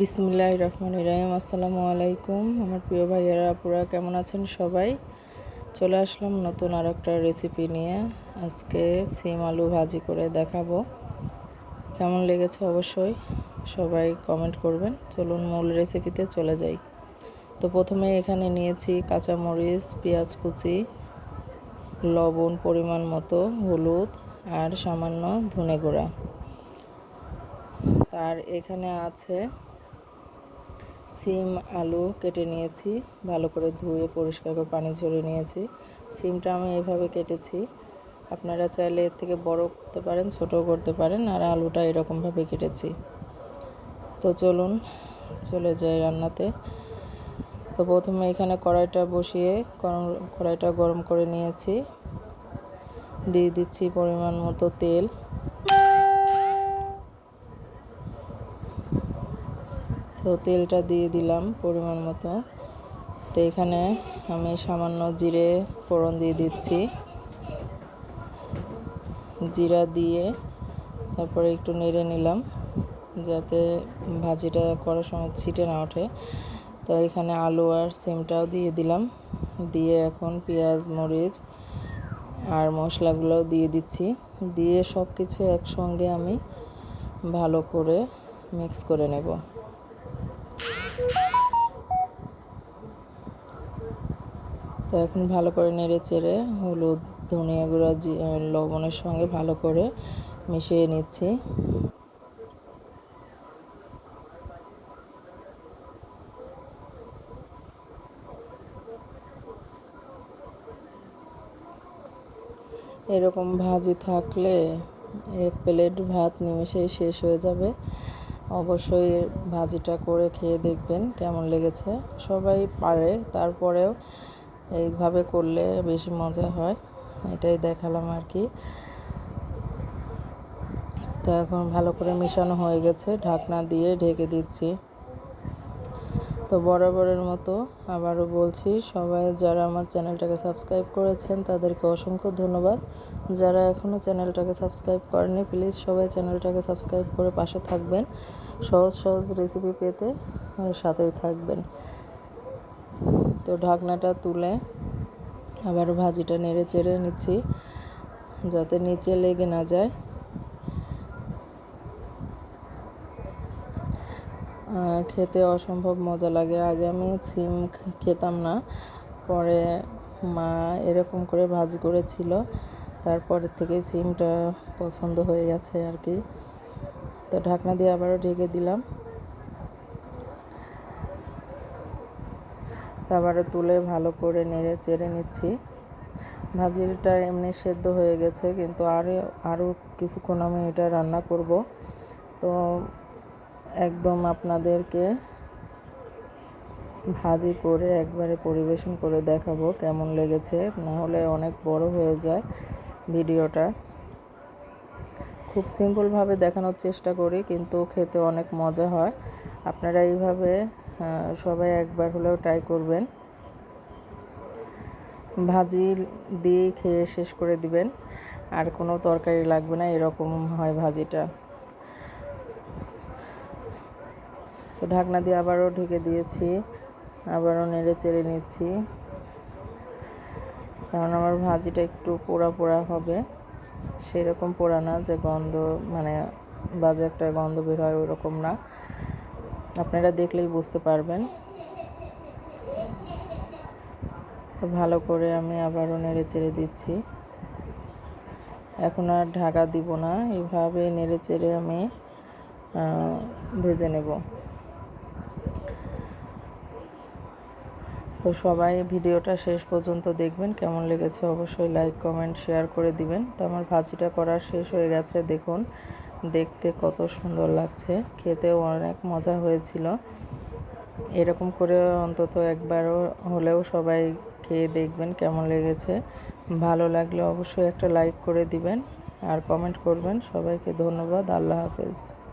বিসমিল্লাহ রহমান ইরাহিম আসসালামু আলাইকুম। আমার প্রিয় ভাইয়েরা, আপুরা, কেমন আছেন সবাই? চলে আসলাম নতুন আর একটা রেসিপি নিয়ে। আজকে সিম আলু ভাজি করে দেখাবো। কেমন লেগেছে অবশ্যই সবাই কমেন্ট করবেন। চলুন মূল রেসিপিতে চলে যাই। তো প্রথমে এখানে নিয়েছি কাঁচামরিচ, পেঁয়াজ কুচি, লবণ পরিমাণ মতো, হলুদ আর সামান্য ধনে গুঁড়া। তার এখানে আছে সিম, আলু কেটে নিয়েছি, ভালো করে ধুয়ে পরিষ্কার করে পানি ঝরিয়ে নিয়েছি। সিমটা আমি এভাবে কেটেছি। আপনারা চাইলে এর থেকে বড় করতে পারেন, ছোটও করতে পারেন, আর আলুটা এরকমভাবে কেটেছি। তো চলুন, চলে যাই রান্নাতে। তো প্রথমে এখানে কড়াইটা বসিয়ে কড়াইটা গরম করে নিয়েছি। দিয়ে দিচ্ছি পরিমাণ মতো তেল। তো তেলটা দিয়ে দিলাম পরিমাণ মতো। তো এখানে আমি সামান্য জিরে ফোড়ন দিয়ে দিচ্ছি। জিরা দিয়ে তারপরে একটু নেড়ে নিলাম যাতে ভাজিটা করার সময় ছিটে না ওঠে। তো এখানে আলু আর সিমটাও দিয়ে দিলাম। দিয়ে এখন পেঁয়াজ, মরিচ আর মশলাগুলোও দিয়ে দিচ্ছি। দিয়ে সব কিছু একসঙ্গে আমি ভালো করে মিক্স করে নেব। তো এখন ভালো করে নেড়ে চেড়ে হলুদ, ধনিয়া গুঁড়া লবণের সঙ্গে ভালো করে মিশিয়ে নিচ্ছি। এরকম ভাজি থাকলে এক প্লেট ভাত নিমেষেই শেষ হয়ে যাবে। অবশ্যই ভাজিটা করে খেয়ে দেখবেন কেমন লেগেছে। সবাই পারে, তারপরেও এইভাবে করলে বেশি মজা হয়। এটাই দেখালাম আর কি। তো এখন ভালো করে মেশানো হয়ে গেছে। ঢাকনা দিয়ে ঢেকে দিচ্ছি। তো বরাবরের মতো আবারও বলছি, সবাই যারা আমার চ্যানেলটাকে সাবস্ক্রাইব করেছেন, তাদেরকে অসংখ্য ধন্যবাদ। যারা এখনও চ্যানেলটাকে সাবস্ক্রাইব করেনি প্লিজ সবাই চ্যানেলটাকে সাবস্ক্রাইব করে পাশে থাকবেন। সহজ সহজ রেসিপি পেতে সাথেই থাকবেন। তো ঢাকনাটা তুলে আবার ভাজিটা নেড়ে চেড়ে নিচ্ছি, যাতে নিচে লেগে না যায়। খেতে অসম্ভব মজা লাগে। আগে আমি সিম খেতাম না, পরে মা এরকম করে ভাজি করেছিল। তারপরের থেকে সিমটা পছন্দ হয়ে গেছে আর কি। তো ঢাকনা দিয়ে আবারও ঢেকে দিলাম। আবারও তুলে ভালো করে নেড়ে চেড়ে নিচ্ছি। ভাজিটা এমনি সেদ্ধ হয়ে গেছে, কিন্তু আরও আরও কিছুক্ষণ আমি এটা রান্না করব। তো একদম আপনাদেরকে ভাজি করে একবারে পরিবেশন করে দেখাবো কেমন লেগেছে, না হলে অনেক বড় হয়ে যায় ভিডিওটা। খুব সিম্পলভাবে দেখানোর চেষ্টা করি, কিন্তু খেতে অনেক মজা হয়। আপনারা এইভাবে সবাই একবার হলেও ট্রাই করবেন। ভাজি দিয়ে খেয়ে শেষ করে দিবেন। আর কোনো তরকারি লাগবে না, এরকম হয় ভাজিটা। তো ঢাকনা দিয়ে আবারও ঢেকে দিয়েছি, আবারও নেড়ে চেড়ে নিচ্ছি। কারণ আমার ভাজিটা একটু পোড়া পোড়া হবে। সেরকম পোড়া না যে গন্ধ মানে বাজে একটা গন্ধ বের হয় ওরকম না। আপনারা দেখলেই বুঝতে পারবেন। তো ভালো করে আমি আবারও নেড়ে চেড়ে দিচ্ছি। এখন আর ঢাকা দিব না এইভাবে নেড়ে চেড়ে আমি ভেজে নেব। তো সবাই ভিডিওটা শেষ পর্যন্ত দেখবেন, কেমন লেগেছে অবশ্যই লাইক, কমেন্ট, শেয়ার করে দিবেন। তো আমার ভাজিটা করার শেষ হয়ে গেছে, দেখুন। দেখতে কত সুন্দর লাগছে। খেতেও অনেক মজা হয়েছিল। এরকম করে অন্তত একবারও হলেও সবাই খেয়ে দেখবেন কেমন লেগেছে। ভালো লাগলে অবশ্যই একটা লাইক করে দিবেন। আর কমেন্ট করবেন। সবাইকে ধন্যবাদ। আল্লাহ হাফেজ।